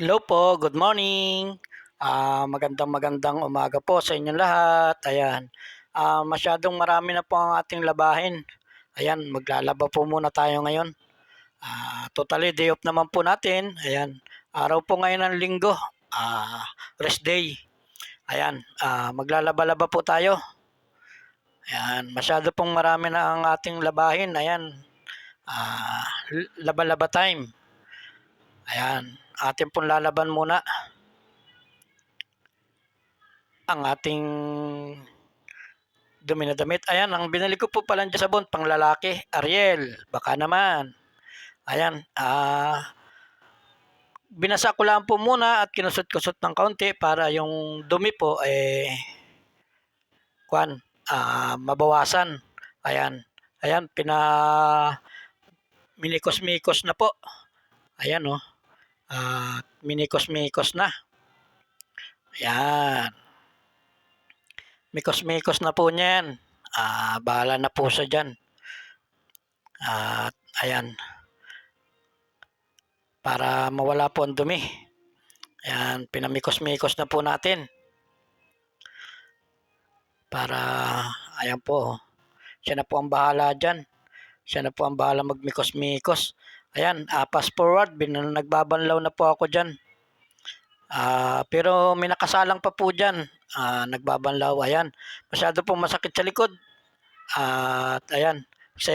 Hello po, good morning. Ah, magandang magandang umaga po sa inyong lahat. Ayan. Ah, masyadong marami na po ang ating labahin. Ayan, maglalaba po muna tayo ngayon. Ah, totally day off naman po natin. Ayan. Araw po ngayon ng linggo. Ah, rest day. Ayan, ah, maglalaba-laba po tayo. Ayan, masyado pong marami na ang ating labahin. Ayan. L- laba-laba time. Ayan, atin pong lalaban muna ang ating dumi na damit. Ayan, ang binili ko po pala dyan sabon, pang lalaki, Ariel, baka naman. Ayan, ah, binasa ko lang po muna at kinusot-kusot ng kaunti para yung dumi po, eh, kwan, ah, mabawasan. Ayan, ayan, pina, minikos-mikos na po. Ayan, oh. Ah, minikos-mikos na. Ayan. Mikos-mikos na po niyan. Ah, bahala na po siya dyan. At ayan. Para mawala po ang dumi. Ayan, pinamikos-mikos na po natin. Para, ayan po. Siya na po ang bahala dyan. Siya na po ang bahala magmikos-mikos. Ayan, ah, fast forward, bin, nagbabanlaw na po ako dyan. Ah, pero may nakasalang pa po dyan. Ah, nagbabanlaw, ayan. Masyado pong masakit sa likod. At ayan. Sa-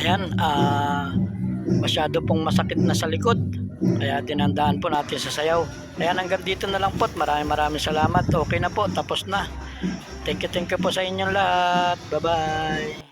Ayan, ah, masyado pong masakit na sa likod. Kaya tinandaan po natin sa sayaw. Ayan, hanggang dito na lang po. Maraming maraming salamat. Okay na po, tapos na. Thank you, thank you po sa inyong lahat. Bye-bye.